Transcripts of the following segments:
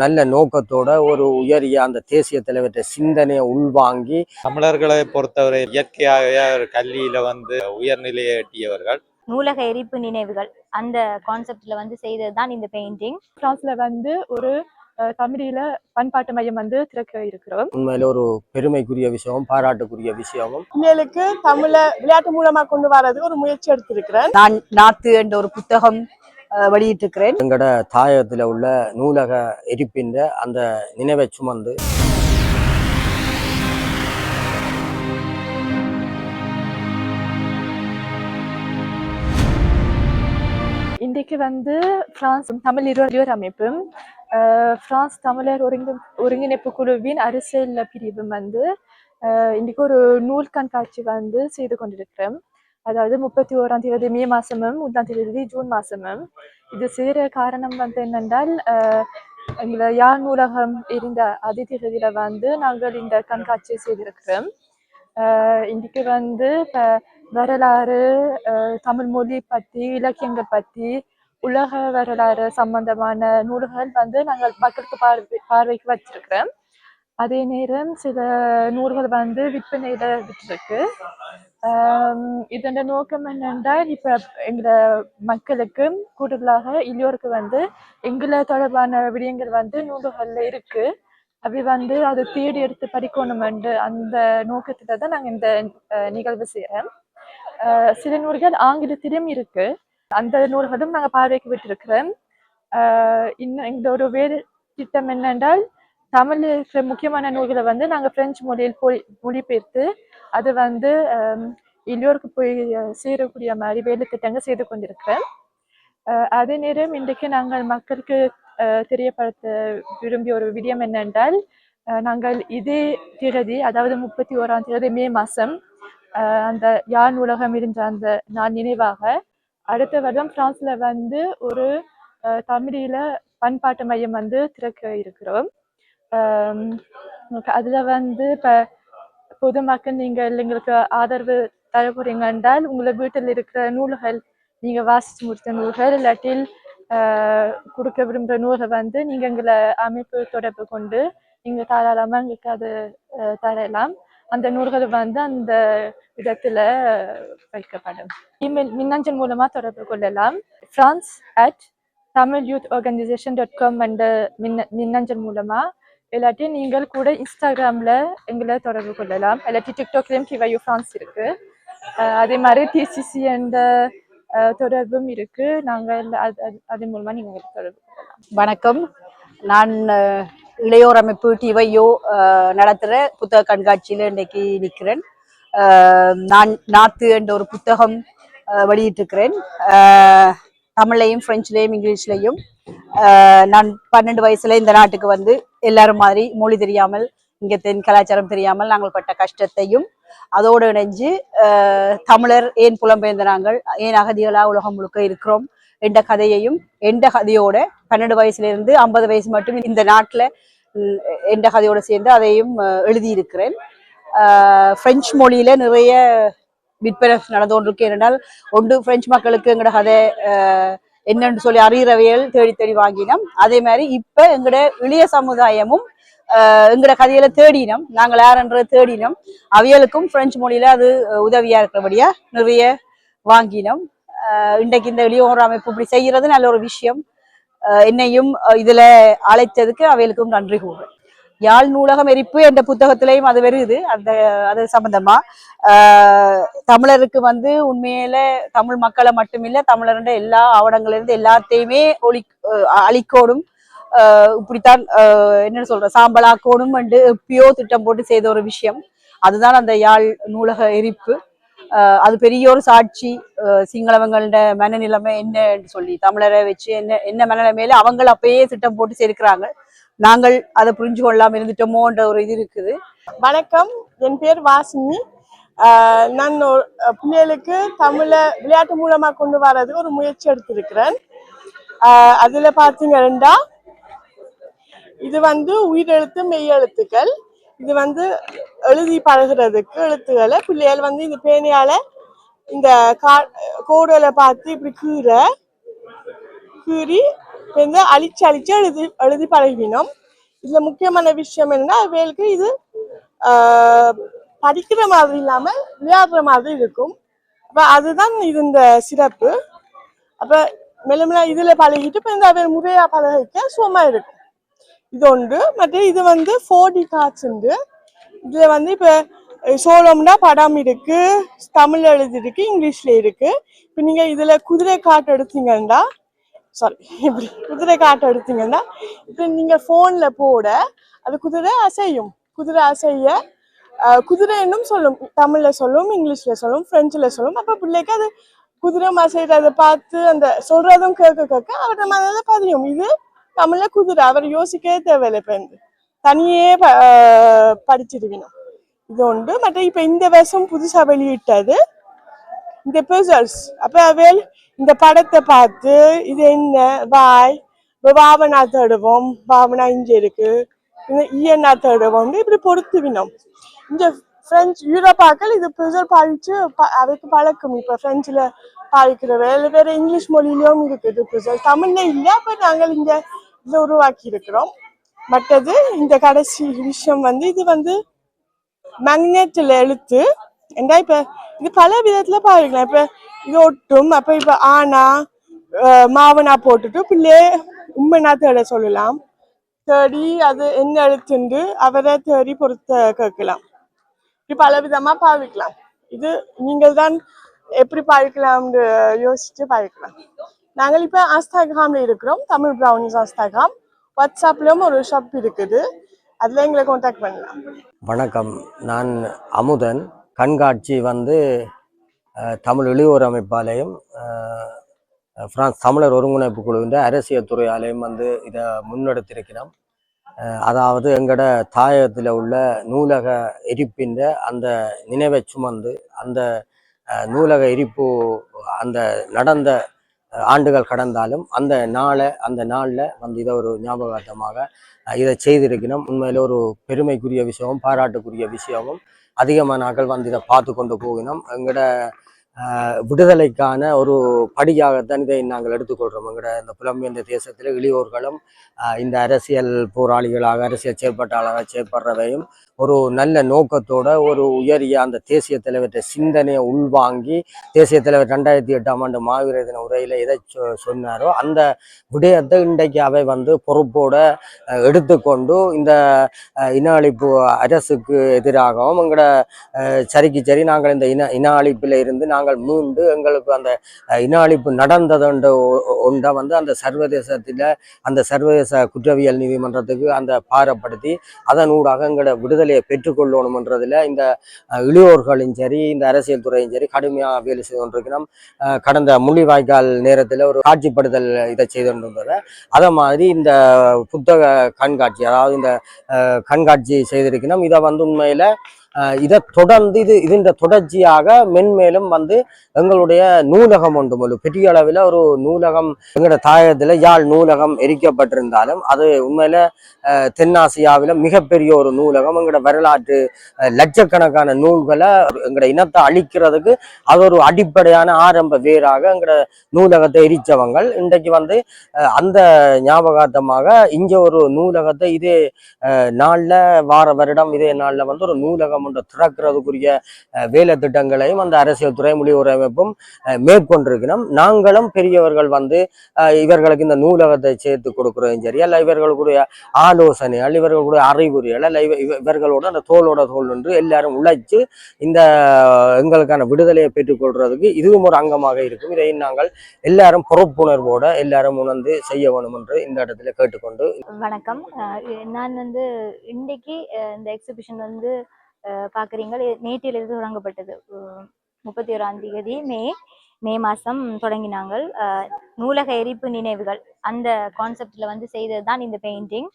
நல்ல நோக்கத்தோட ஒரு உயரிய அந்த தேசிய தலைவர்கிட்ட சிந்தனையை உள்வாங்கி தமிழர்களை பொறுத்தவரை இயற்கையாகவே கல்வியில வந்து உயர்நிலையை எட்டியவர்கள். நூலக எரிப்பு நினைவுகள் அந்த கான்செப்ட்ல வந்து செய்தது தான் இந்த பெயிண்டிங் பிரான்ஸ்ல வந்து ஒரு அஹ், தமிழீழ பண்பாட்டு மையம் வந்து திறக்க இருக்கிறோம். உண்மையில ஒரு பெருமைக்குரிய விஷயமும் பாராட்டுக்குரிய விஷயமும். பிள்ளைகளுக்கு தமிழ விளையாட்டு மூலமா கொண்டு வர்றதுக்கு ஒரு முயற்சி எடுத்திருக்கிறேன். நான் நாத்து என்ற ஒரு புத்தகம் வெளியிட்டிருக்கிறேன். எங்கட தாயகத்துல உள்ள நூலக எரிப்பின்ற அந்த நினைவை சுமந்து இன்றைக்கு வந்து பிரான்ஸ் தமிழ் இருவர் அமைப்பும் அஹ், பிரான்ஸ் தமிழர் ஒருங்கி ஒருங்கிணைப்பு குழுவின் அரசியல் பிரிவும் வந்து இன்றைக்கு ஒரு நூல் கண்காட்சி வந்து செய்து கொண்டிருக்கிறோம். அதாவது முப்பத்தி ஓராம் தேதி மே மாசமும் ஒன்றாம் தேதி ஜூன் மாசமும். இது சேர காரணம் வந்து என்னென்றால் எங்களை யாழ் நூலகம் இருந்த அதே வந்து நாங்கள் இந்த கண்காட்சியை செய்திருக்கிறோம். இன்றைக்கு வந்து இப்போ வரலாறு தமிழ் மொழி பற்றி இலக்கியங்கள் பற்றி உலக வரலாறு சம்பந்தமான நூல்கள் வந்து நாங்கள் மக்களுக்கு பார்வை பார்வைக்கு வச்சிருக்கிறோம். அதே நேரம் சில நூல்கள் வந்து விற்பனையில விட்டுருக்கு. இதோட நோக்கம் என்னென்றால் இப்போ எங்களை மக்களுக்கு கூடுதலாக இளையோருக்கு வந்து எங்களை தொடர்பான விடயங்கள் வந்து நூல்களில் இருக்குது அப்படி வந்து அதை தேடி எடுத்து படிக்கணுமென்று அந்த நோக்கத்தில் தான் நாங்கள் இந்த நிகழ்வு செய்கிறோம் சில நூல்கள் ஆங்கிலத்திலும் இருக்குது அந்த நூல்களும் நாங்கள் பார்வைக்கு விட்டிருக்கிறோம் இன்னும் எங்களோட வேறு திட்டம் என்னென்றால் தமிழில் இருக்கிற முக்கியமான நூல்களை வந்து நாங்கள் பிரெஞ்சு மொழியில் போய் மொழிபெயர்த்து அது வந்து எல்லோருக்கு போய் சேரக்கூடிய மாதிரி வேலைத்திட்டங்கள் செய்து கொண்டிருக்கிறேன். அதே நேரம் இன்றைக்கு நாங்கள் மக்களுக்கு தெரியப்படுத்த விரும்பிய ஒரு விடயம் என்னென்றால் நாங்கள் இதே திகதி அதாவது முப்பத்தி ஓராம் தேதி மே மாதம் அந்த யான் உலகம் இருந்த அந்த நான் நினைவாக அடுத்த வருடம் பிரான்ஸில் வந்து ஒரு தமிழில் பண்பாட்டு மையம் வந்து திறக்க இருக்கிறோம். அதில் வந்து இப்போ பொதுமக்கள் நீங்கள் எங்களுக்கு ஆதரவு தர போறீங்க என்றால் உங்களை வீட்டில் இருக்கிற நூல்கள் நீங்க வாசிச்சு முடித்த நூல்கள் இல்லாட்டில் கொடுக்க விரும்புகிற நூல்கள் வந்து நீங்க எங்களை அமைப்பு தொடர்பு கொண்டு நீங்க தாராளமா எங்களுக்கு அது தரலாம். அந்த நூல்கள் வந்து அந்த இடத்துல வைக்கப்படும். இமெயில் மின்னஞ்சல் மூலமா தொடர்பு கொள்ளலாம். France at Tamil youth organisation dot com என்ற மின்ன மின்னஞ்சல் மூலமா இல்லாட்டி நீங்கள் கூட இன்ஸ்டாகிராமில் எங்களை தொடர்பு கொள்ளலாம். இல்லாட்டி டிக்டாக்லேயும் கிவையு ஃபான்ஸ் இருக்குது அதே மாதிரி டிசிசி என்ற தொடர்பும் இருக்குது நாங்கள் அது அது- அதன் மூலமாக நீங்கள் தொடர்பு கொள்ளலாம். வணக்கம். நான் இளையோர் அமைப்பு டிவையோ நடத்துகிற புத்தக கண்காட்சியில் இன்னைக்கு நிற்கிறேன். நான் நாத்து என்ற ஒரு புத்தகம் வெளியிட்டிருக்கிறேன். தமிழ்லையும் ஃப்ரெஞ்சுலையும் இங்கிலீஷ்லையும் நான் பன்னெண்டு வயசுல இந்த நாட்டுக்கு வந்து எல்லாரும் மாதிரி மொழி தெரியாமல் இங்க தென் கலாச்சாரம் தெரியாமல் நாங்கள் பட்ட கஷ்டத்தையும் அதோடு இணைஞ்சு தமிழர் ஏன் புலம்பெயர்ந்த நாங்கள் ஏன் அகதிகளா உலகம் முழுக்க இருக்கிறோம் என்ற கதையையும் எந்த கதையோட பன்னெண்டு வயசுல இருந்து ஐம்பது வயசு மட்டும் இந்த நாட்டுல என்ற எந்த கதையோட சேர்ந்து அதையும் எழுதியிருக்கிறேன். பிரெஞ்சு மொழியில நிறைய விற்பனை நடந்து கொண்டிருக்கு ஏனென்றால் ஒன்று பிரெஞ்சு மக்களுக்கு எங்களோட கதை என்னன்னு சொல்லி அறிகிறவையல் தேடி தேடி வாங்கினோம். அதே மாதிரி இப்ப எங்களோட இளைய சமுதாயமும் எங்கட கதையில தேடினோம். நாங்கள் யாருன்றதை தேடினோம். அவியலுக்கும் பிரெஞ்சு மொழியில அது உதவியா இருக்கிறபடியா நிறைய வாங்கினோம். இன்றைக்கு இந்த இளையோர் அமைப்பு இப்படி செய்யறது நல்ல ஒரு விஷயம். அஹ், என்னையும் அஹ், இதுல அழைத்ததுக்கு அவைகளுக்கும் நன்றி கூறுறேன் யாழ் நூலகம் எரிப்பு என்ற புத்தகத்திலையும் அது வருது. அந்த அது சம்பந்தமா. ஆஹ் தமிழருக்கு வந்து உண்மையில தமிழ் மக்களை மட்டுமில்ல தமிழருடைய எல்லா ஆவணங்களிலிருந்து எல்லாத்தையுமே ஒளி அஹ் அழிக்கோடும் ஆஹ் இப்படித்தான் ஆஹ் சொல்ற சாம்பலாக்கோடும் என்று எப்பயோ திட்டம் போட்டு செய்த ஒரு விஷயம். அதுதான் அந்த யாழ் நூலக எரிப்பு. அது பெரிய ஒரு சாட்சி. ஆஹ் சிங்களவங்களோட மனநிலைமை என்னன்னு சொல்லி தமிழரை வச்சு என்ன என்ன மனநிலைமையில அவங்கள அப்பயே திட்டம் போட்டு சேர்க்கிறாங்க. நாங்கள் அதை புரிஞ்சு கொள்ளாமல் இருந்துட்டோமோன்ற ஒரு இது இருக்குது. வணக்கம். என் பேர் வாசினி. ஆஹ் நான் பிள்ளைகளுக்கு தமிழை விளையாட்டு மூலமாக கொண்டு வர்றதுக்கு ஒரு முயற்சி எடுத்திருக்கிறேன். அதில் பார்த்தீங்கன்னா இது வந்து உயிரெழுத்து மெய்யெழுத்துக்கள். இது வந்து எழுதி பழகுறதுக்கு எழுத்துக்களை பிள்ளைகள் வந்து இந்த பேனையால் இந்த கா கோடுகளை பார்த்து இப்படி கீரை கீறி இப்போ வந்து அழிச்சு அழிச்சு எழுதி எழுதி பழகினோம். இதுல முக்கியமான விஷயம் என்னன்னா வேலுக்கு இது படிக்கிற மாதிரி இல்லாம விளையாடுற மாதிரி இருக்கும். அப்ப அதுதான் இது இந்த சிறப்பு. அப்ப மெல்ல இதில் இதுல பழகிட்டு இப்ப இந்த அவைகள் முறையா பழகிக்க சும்மா இருக்கும். இது ஒன்று. மற்ற இது வந்து ஃபோர் டி கார்ட்ஸ் உண்டு. இதுல வந்து இப்ப சோளம்னா படம் இருக்கு தமிழ் எழுதி இருக்கு இங்கிலீஷ்ல இருக்கு. இப்போ நீங்கள் இதில் குதிரை காட்டு எடுத்தீங்கன்னா சாரி இப்படி குதிரை காட்ட எடுத்தீங்கன்னா இப்போ நீங்க ஃபோனில் போட அது குதிரை அசையும். குதிரை அசைய குதிரைன்னும் குதிரை சொல்லும் தமிழ்ல சொல்லும் இங்கிலீஷ்ல சொல்லும் பிரெஞ்சுல சொல்லும். அப்ப பிள்ளைக்கு அது குதிரை அசைறதை பார்த்து அந்த சொல்றதும் கேட்க கேட்க அவரோட மனதில் பதியும். இது தமிழில் குதிரை. அவர் யோசிக்கவே தேவையில்லை இப்ப தனியே ப- அஹ், படிச்சிருக்கணும். இது உண்டு. மற்ற இப்ப இந்த வருஷம் புதுசா வெளியிட்டது இந்த பிசல்ஸ் அப்போ வேல் இந்த படத்தை பார்த்து இது என்ன? வாய் இப்போ வாவனா தேடுவோம். பாவனா இங்கே இருக்கு. இந்த ஈயனா தேடுவோம். இப்படி பொறுத்துவினோம் இந்த ஃப்ரெஞ்சு யூரோப்பாக்கள் இது பிசல் பாதிச்சு ப- அவைக்கு பழக்கம். இப்போ ஃப்ரெஞ்சில் பாதிக்கிற வேலை வேறு இங்கிலீஷ் மொழியிலையும் இருக்குது. பிசல் தமிழ்ல இல்லை அப்போ நாங்கள் இங்கே இதை உருவாக்கி இருக்கிறோம். மற்றது இந்த கடைசி விஷயம் வந்து இது வந்து மேக்னெட்ல எழுத்து ஏண்டா இப்ப இது பல விதத்துல பாருங்களேன். இப்ப இது ஒட்டும். அப்ப இப்ப ஆனா மாவனா போட்டுட்டு பிள்ளையே உண்மைனா தேட சொல்லலாம். தேடி அது என்ன எழுத்துண்டு அவரை தேடி பொறுத்த கேட்கலாம். இப்படி பல விதமா பாவிக்கலாம். இது நீங்கள் தான் எப்படி பாவிக்கலாம்னு யோசிச்சு பாவிக்கலாம். நாங்கள் இப்ப ஆஸ்தாகிராம்ல இருக்கிறோம். தமிழ் ப்ரௌனிஸ் ஆஸ்தாகாம் வாட்ஸ்அப்லயும் ஒரு ஷாப் இருக்குது. அதுல எங்களை கான்டாக்ட் பண்ணலாம். வணக்கம். நான் அமுதன். கண்காட்சி வந்து தமிழ் இளையோர் அமைப்பாலேயும் பிரான்ஸ் தமிழர் ஒருங்கிணைப்பு குழுவின் அரசியல் துறையாலேயும் வந்து இதை முன்னெடுத்திருக்கிறோம். அதாவது எங்களோட தாயகத்தில் உள்ள நூலக எரிப்பின் அந்த நினைவை சுமந்து அந்த நூலக எரிப்பு அந்த நடந்த ஆண்டுகள் கடந்தாலும் அந்த நாளை அந்த நாளில் வந்து இதை ஒரு ஞாபகார்த்தமாக இதை செய்திருக்கணும் உண்மையில் ஒரு பெருமைக்குரிய விஷயமும் பாராட்டுக்குரிய விஷயமும். அதிகமான ஆட்கள் வந்து இதை பார்த்து கொண்டு போகணும் எங்களோட ஆஹ், விடுதலைக்கான ஒரு படியாகத்தான் இதை நாங்கள் எடுத்துக்கொள்கிறோம் எங்களோட இந்த புலம்பெயர்ந்த தேசத்தில் இளையோர்களும் இந்த அரசியல் போராளிகளாக அரசியல் செயற்பாட்டாளராக செயற்படுறவையும் ஒரு நல்ல நோக்கத்தோட ஒரு உயரிய அந்த தேசிய தலைவர்கிட்ட சிந்தனையை உள்வாங்கி தேசிய தலைவர் ரெண்டாயிரத்தி எட்டாம் ஆண்டு மாவீர தின உரையில் எதை சொ- சொன்னாரோ அந்த விடயத்தை இன்றைக்கு அவை வந்து பொறுப்போட எடுத்துக்கொண்டு இந்த இன அழிப்பு அரசுக்கு எதிராகவும் எங்களோட சரிக்கு சரி நாங்கள் இந்த இன இன அழிப்பில் இருந்து நாங்கள் மீண்டு எங்களுக்கு அந்த இன அழிப்பு நடந்ததுன்ற ஒன்றை வந்து அந்த சர்வதேசத்தில் அந்த சர்வதேச குற்றவியல் நீதிமன்றத்துக்கு அந்த பாரப்படுத்தி அதன் ஊடாக எங்களோட வேலையை பெற்றுக்கொள்ளணுமன்றதில் இந்த இளையோர்களும் சரி இந்த அரசியல் துறையும் சரி கடுமையாக வேலை செய்து கொண்டிருக்கிறோம் கடந்த முள்ளிவாய்க்கால் நேரத்தில் ஒரு காட்சிப்படுத்தல் இதை செய்து கொண்டிருந்ததை. அதை மாதிரி இந்த புத்தக கண்காட்சி அதாவது இந்த கண்காட்சி செய்திருக்கணும். இதை வந்து உண்மையில் இதை தொடர்ந்து இது இதன் தொடர்ச்சியாக மென்மேலும் வந்து எங்களுடைய நூலகம் ஒன்று ஒரு பெரிய அளவில் ஒரு நூலகம் எங்களோட தாயகத்தில் யாழ் நூலகம் எரிக்கப்பட்டிருந்தாலும் அது உண்மையில தென்னாசியாவில் மிகப்பெரிய ஒரு நூலகம். எங்களோட வரலாற்று லட்சக்கணக்கான நூல்களை எங்களோட இனத்தை அழிக்கிறதுக்கு அது ஒரு அடிப்படையான ஆரம்ப வேராக எங்களோட நூலகத்தை எரிச்சவங்கள் இன்றைக்கு வந்து அந்த ஞாபகார்த்தமாக இங்கே ஒரு நூலகத்தை இதே நாளில் வார வருடம் இதே நாளில் வந்து ஒரு நூலகம் ஒன்று திறக்கிறதுக்குரிய வேலை திட்டங்களையும் அந்த அரசியல் துறை மொழியுறை மேற்கொண்டிருக்கணும். மேற்கொண்டிருக்கிறோம் நாங்களும் பெரியவர்கள் வந்து இவர்களுக்கு இந்த நூலகத்தை சேர்த்து கொடுக்குறதும் சரி அல்ல இவர்களுடைய ஆலோசனைகள் இவர்களுடைய அறிவுரைகள் அல்ல இவர்களோட அந்த தோளோட தோல் என்று எல்லாரும் உழைச்சு இந்த எங்களுக்கான விடுதலையை பெற்றுக்கொள்றதுக்கு இதுவும் ஒரு அங்கமாக இருக்கும். இதை நாங்கள் எல்லாரும் பொறுப்புணர்வோட எல்லாரும் உணர்ந்து செய்ய வேணும் என்று இந்த இடத்துல கேட்டுக்கொண்டு வணக்கம். நான் வந்து இன்றைக்கு இந்த எக்ஸிபிஷன் வந்து பார்க்குறீங்க நேற்றிலிருந்து தொடங்கப்பட்டது. முப்பத்தி ஓராம் தேதி மே மே மாதம் தொடங்கினாங்க நூலக எரிப்பு நினைவுகள். அந்த கான்செப்டில் வந்து செய்தது தான் இந்த பெயிண்டிங்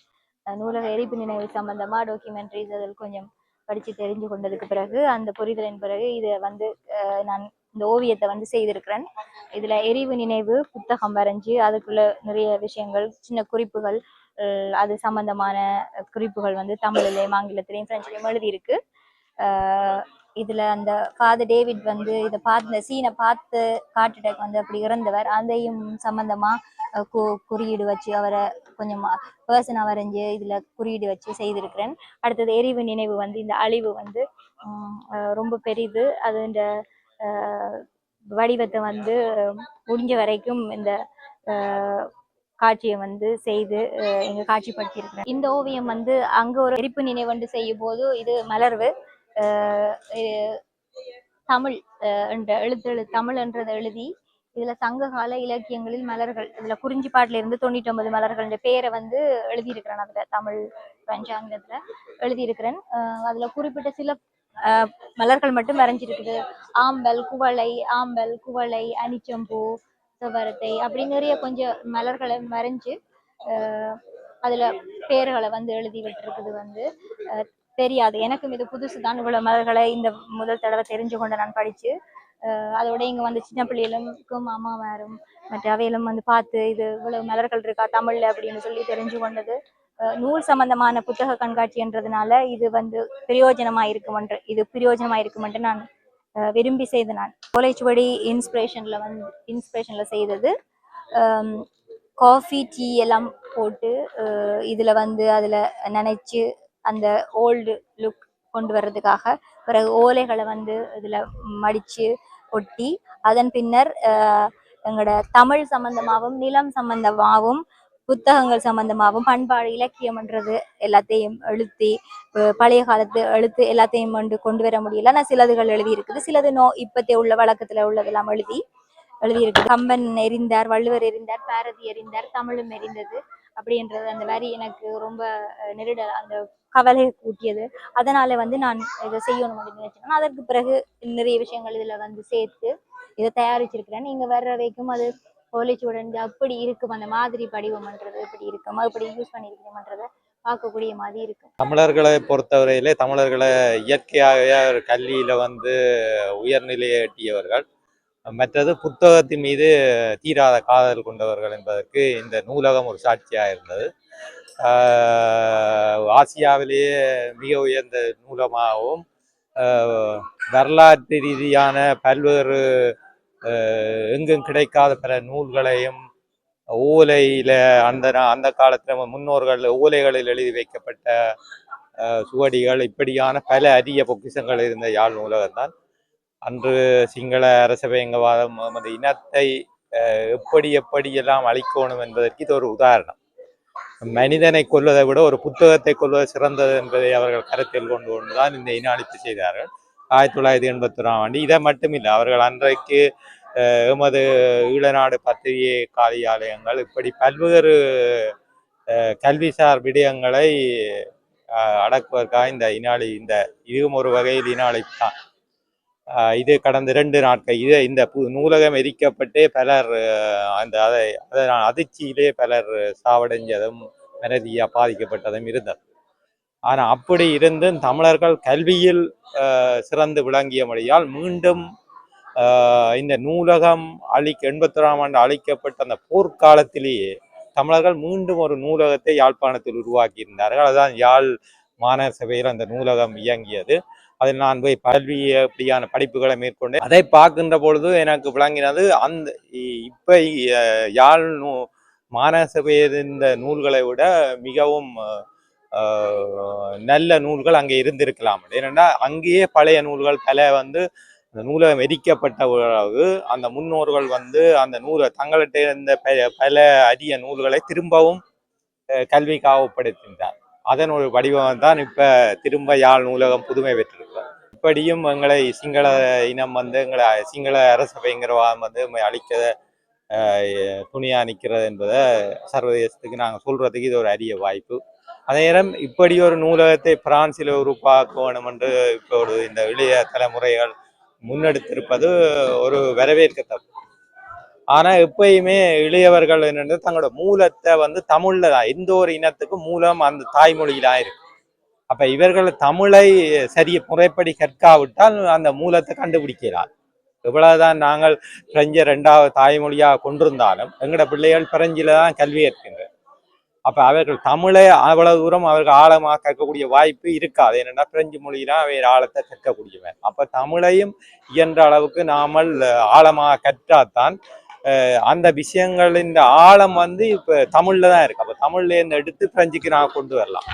நூலக எரிப்பு நினைவு சம்பந்தமாக டாக்குமெண்ட்ரிஸ் அதில் கொஞ்சம் படித்து தெரிஞ்சு கொண்டதுக்கு பிறகு அந்த புரிதலின் பிறகு இதை வந்து நான் இந்த ஓவியத்தை வந்து செய்திருக்கிறேன். இதில் எரிவு நினைவு புத்தகம் வரைஞ்சி அதுக்குள்ள நிறைய விஷயங்கள் சின்ன குறிப்புகள் அது சம்பந்தமான குறிப்புகள் வந்து தமிழிலையும் ஆங்கிலத்திலையும் பிரெஞ்சிலையும் எழுதியிருக்கு. இதில் இதுல அந்த ஃபாதர் டேவிட் வந்து இதை பார்த்து சீனை பார்த்து ஹார்ட் வந்து அப்படி இறந்தவர். அதையும் சம்பந்தமா கு குறியீடு வச்சு அவரை கொஞ்சம் பர்சனா வரைஞ்சு இதுல குறியீடு வச்சு செய்திருக்கிறேன். அடுத்தது எரிவு நினைவு வந்து இந்த அழிவு வந்து ரொம்ப பெரிது. அது இந்த வடிவத்தை வந்து முடிஞ்ச வரைக்கும் இந்த காட்சியை வந்து செய்து அஹ், இங்க காட்சிப்படுத்தியிருக்கிறேன். இந்த ஓவியம் வந்து அங்க ஒரு எரிப்பு நினைவண்டு செய்யும் போது இது மலர்வு தமிழ் அஹ், என்ற எழுத்து தமிழ் என்றதை எழுதி இதுல சங்ககால இலக்கியங்களில் மலர்கள் இதுல குறிஞ்சிப்பாட்டுல இருந்து தொண்ணூற்றி ஒன்பது மலர்கள் பேரை வந்து எழுதியிருக்கிறேன். அதுல தமிழ் பஞ்சாங்கத்துல எழுதியிருக்கிறேன். அதுல குறிப்பிட்ட சில மலர்கள் மட்டும் வரைஞ்சிருக்குது. ஆம்பல் குவளை ஆம்பல் குவளை அனிச்சம்பூ செவ்வரத்தை அப்படி நிறைய கொஞ்சம் மலர்களை வரைஞ்சு அஹ், அதுல பேர்களை வந்து எழுதி விட்டுருக்குது வந்து. அஹ், தெரியாது. எனக்கும் இது புதுசு தான் இவ்வளவு மலர்களை இந்த முதல் தடவை தெரிஞ்சு கொண்டு நான் படிச்சு அஹ், அதோட இங்க வந்து சின்ன பிள்ளைகளுக்கும் அம்மாவாரும் மற்ற அவையிலும் வந்து பார்த்து இது இவ்வளவு மலர்கள் இருக்கா? தமிழ்ல அப்படின்னு சொல்லி தெரிஞ்சு கொண்டது நூல் சம்பந்தமான புத்தக கண்காட்சின்றதுனால இது வந்து பிரயோஜனமா இருக்குமென்று இது பிரயோஜனமா இருக்குமென்று நான் விரும்பி செய்த நான் கோலைச்சுவடி இன்ஸ்பிரேஷன்ல வந்து இன்ஸ்பிரேஷன்ல செய்தது காஃபி டீ எல்லாம் போட்டு இதுல வந்து அதுல நினைச்சு அந்த ஓல்டு லுக் கொண்டு வர்றதுக்காக பிறகு ஓலைகளை வந்து இதுல மடிச்சு ஒட்டி அதன் பின்னர் எங்களோட தமிழ் சம்பந்தமாகவும் நிலம் சம்பந்தமாகவும் புத்தகங்கள் சம்பந்தமாகவும் பண்பாடு இலக்கியம்ன்றது எல்லாத்தையும் எழுத்தி பழைய காலத்து எழுத்து எல்லாத்தையும் வந்து கொண்டு வர முடியல. ஆனால் சிலதுகள் எழுதி இருக்குது சிலது நோ இப்பத்தே உள்ள வழக்கத்துல உள்ளதெல்லாம் எழுதி எழுதியிருக்கு கம்பன் எரிந்தார் வள்ளுவர் எரிந்தார் பாரதி எரிந்தார் தமிழும் எரிந்தது அப்படின்றது அந்த வரி எனக்கு ரொம்ப நெருட அந்த கவலை கூட்டியது. அதனால வந்து நான் இதை செய்யணும் அப்படின்னு நினைச்சேன். அதற்கு பிறகு நிறைய விஷயங்கள் இதுல வந்து சேர்த்து இதை தயாரிச்சிருக்கிறேன். நீங்க வர்ற வரைக்கும் அது கோலிச்சுடன் அப்படி இருக்கும். அந்த மாதிரி படிவம்ன்றது எப்படி இருக்கும் அப்படி யூஸ் பண்ணியிருக்கிறோம்ன்றதை பார்க்கக்கூடிய மாதிரி இருக்கும் தமிழர்களை பொறுத்தவரையிலே தமிழர்களை இயற்கையாகவே கல்வியில வந்து உயர்நிலையை எட்டியவர்கள். மற்றது புத்தகத்தின் மீது தீராத காதல் கொண்டவர்கள் என்பதற்கு இந்த நூலகம் ஒரு சாட்சியாக இருந்தது. ஆசியாவிலேயே மிக உயர்ந்த நூலகமாகவும் வரலாற்று ரீதியான பல்வேறு எங்கும் கிடைக்காத பல நூல்களையும் ஓலையில அந்த அந்த காலத்துல முன்னோர்கள் ஓலைகளில் எழுதி வைக்கப்பட்ட சுவடிகள் இப்படியான பல அரிய பொக்கிஷங்கள் இருந்த யாழ் நூலகம் தான் அன்று சிங்கள அரசபயங்கவாதம் நமது இனத்தை அஹ், எப்படி எப்படியெல்லாம் அழிக்கணும் என்பதற்கு இது ஒரு உதாரணம். மனிதனை கொல்வதை விட ஒரு புத்தகத்தை கொள்வது சிறந்தது என்பதை அவர்கள் கருத்தில் கொண்டு கொண்டுதான் இந்த இன அழிப்பு செய்தார்கள். ஆயிரத்தி தொள்ளாயிரத்தி எண்பத்தி ஒன்றாம் ஆண்டு. இதை மட்டுமில்லை அவர்கள் அன்றைக்கு எமது ஈழநாடு பத்திரிகை காரியாலயங்கள் இப்படி பல்வேறு கல்விசார் விடயங்களை அஹ், அடக்குவதற்காக இந்த இனாளி இந்த இதுவும் ஒரு வகையில் இனாளிப்பு தான். இது கடந்த இரண்டு நாட்கள் இது இந்த நூலகம் எரிக்கப்பட்டே பலர் அந்த அதை அதனால் அதிர்ச்சியிலே பலர் சாவடைஞ்சதும் மனதியாக பாதிக்கப்பட்டதும் இருந்தது. ஆனால் அப்படி இருந்தும் தமிழர்கள் கல்வியில் சிறந்து சிறந்து விளங்கியபடியால் மீண்டும் இந்த நூலகம் அழிக்க எண்பத்தொராம் ஆண்டு அழிக்கப்பட்ட அந்த போர்க்காலத்திலேயே தமிழர்கள் மீண்டும் ஒரு நூலகத்தை யாழ்ப்பாணத்தில் உருவாக்கி இருந்தார்கள் அதுதான் யாழ் மாநகர சபையில் அந்த நூலகம் இயங்கியது. அதில் நான் போய் பல்வி அப்படியான படிப்புகளை மேற்கொண்டேன். அதை பார்க்கின்ற பொழுது எனக்கு விளங்கினது அந்த இ- யாழ் நூ மாநகர சபையில் இருந்த நூல்களை விட மிகவும் நல்ல நூல்கள் அங்கே இருந்திருக்கலாம். ஏனென்றால் அங்கேயே பழைய நூல்கள் பல வந்து அந்த நூலகம் எரிக்கப்பட்ட பிறகு அந்த முன்னோர்கள் வந்து அந்த நூலை தங்கள்கிட்ட இருந்த ப- பல அரிய நூல்களை திரும்பவும் அஹ், கல்விக்காக ஒப்படைத்திருந்தார் அதன் ஒரு வடிவம் தான் இப்போ திரும்ப யாழ் நூலகம் புதுமை பெற்றிருக்கிறது. இப்படியும் எங்களை சிங்கள இனம் வந்து எங்களை சிங்கள அரசபைங்கிறவாதம் வந்து அழிக்க துணியாக துணியா நிற்கிறது என்பதை சர்வதேசத்துக்கு நாங்கள் சொல்கிறதுக்கு இது ஒரு அரிய வாய்ப்பு. அதே நேரம் இப்படி ஒரு நூலகத்தை பிரான்சில் உருவாக்க வேண்டும் என்று இப்பொழுது இந்த இளைய தலைமுறைகள் முன்னெடுத்திருப்பது ஒரு வரவேற்கத்தக்கது. ஆனா எப்பயுமே இளையவர்கள் என்னென்று தங்களோட மூலத்தை வந்து தமிழில் தான் எந்த ஒரு இனத்துக்கும் மூலம் அந்த தாய்மொழியில இருக்கு. அப்ப இவர்கள் தமிழை சரிய முறைப்படி கற்காவிட்டால் அந்த மூலத்தை கண்டுபிடிக்கலாம். எவ்வளவுதான் நாங்கள் பிரெஞ்சை ரெண்டாவது தாய்மொழியாக கொண்டிருந்தாலும் எங்களோட பிள்ளைகள் பிரெஞ்சில தான் கல்வி கற்கின்றன அப்ப அவர்கள் தமிழை அவ்வளவு தூரம் அவர்கள் ஆழமாக கற்கக்கூடிய வாய்ப்பு இருக்காது. ஏன்னா பிரெஞ்சு மொழியிலாம் அவர் ஆழத்தை கற்கக்கூடியவன் அப்ப தமிழையும் இயன்ற அளவுக்கு நாமல் ஆழமாக கற்றாதான் அஹ், அந்த விஷயங்களின் ஆழம் வந்து இப்ப தமிழ்ல தான் இருக்கு. அப்ப தமிழ்ல எடுத்து பிரெஞ்சுக்கு நான் கொண்டு வரலாம்.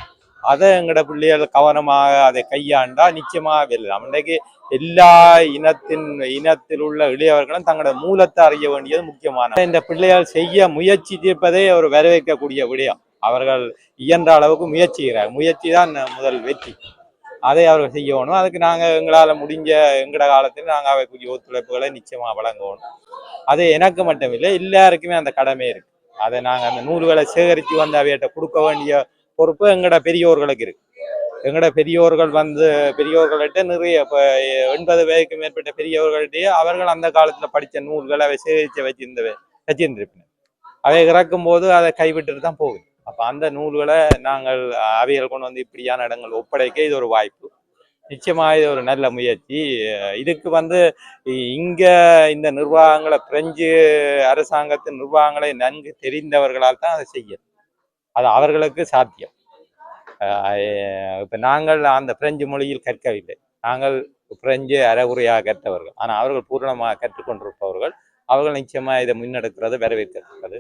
அதை எங்கட பிள்ளைகள் கவனமாக அதை கையாண்டா நிச்சயமாக வெல்லலாம். இன்றைக்கு எல்லா இனத்தின் இனத்தில் உள்ள இளையவர்களும் தங்களோட மூலத்தை அறிய வேண்டியது முக்கியமான இந்த பிள்ளைகள் செய்ய முயற்சி தீர்ப்பதே ஒரு வரவேற்கக்கூடிய விடயம். அவர்கள் இயன்ற அளவுக்கு முயற்சிகிறார் முயற்சி தான் முதல் வெற்றி. அதை அவர்கள் செய்யணும் அதுக்கு நாங்கள் எங்களால் முடிஞ்ச எங்கட காலத்தில் நாங்கள் அவைக்குரிய ஒத்துழைப்புகளை நிச்சயமாக வழங்கணும் அது எனக்கு மட்டும் இல்லை எல்லாருக்குமே அந்த கடமை இருக்கு. அதை நாங்கள் அந்த நூல்களை சேகரித்து வந்து அவையிட்ட கொடுக்க வேண்டிய பொறுப்பு எங்கட பெரியோர்களுக்கு இருக்கு. எங்களோட பெரியோர்கள் வந்து பெரியோர்கள்ட்ட நிறைய இப்போ எண்பது வயதுக்கு மேற்பட்ட பெரியவர்கள்ட்டயே அவர்கள் அந்த காலத்தில் படித்த நூல்களை அவை சேகரித்து வச்சிருந்த வச்சிருந்திருப்பினர். அவை இறக்கும் போது அதை கைவிட்டுட்டு தான் போகுது. அப்போ அந்த நூல்களை நாங்கள் அவைகள் கொண்டு வந்து இப்படியான இடங்கள் ஒப்படைக்க இது ஒரு வாய்ப்பு. நிச்சயமாக இது ஒரு நல்ல முயற்சி. இதுக்கு வந்து இங்கே இங்க இந்த நிர்வாகங்களை பிரெஞ்சு அரசாங்கத்தின் நிர்வாகங்களை நன்கு தெரிந்தவர்களால் தான் அதை செய்யும் அது அவர்களுக்கு சாத்தியம். இப்போ நாங்கள் அந்த பிரெஞ்சு மொழியில் கற்கவில்லை. நாங்கள் பிரெஞ்சு அறகுறையாக கற்றவர்கள். ஆனால் அவர்கள் பூரணமாக கற்றுக்கொண்டிருப்பவர்கள். அவர்கள் நிச்சயமா இதை முன்னெடுக்கிறது வரவேற்கத்தக்கது.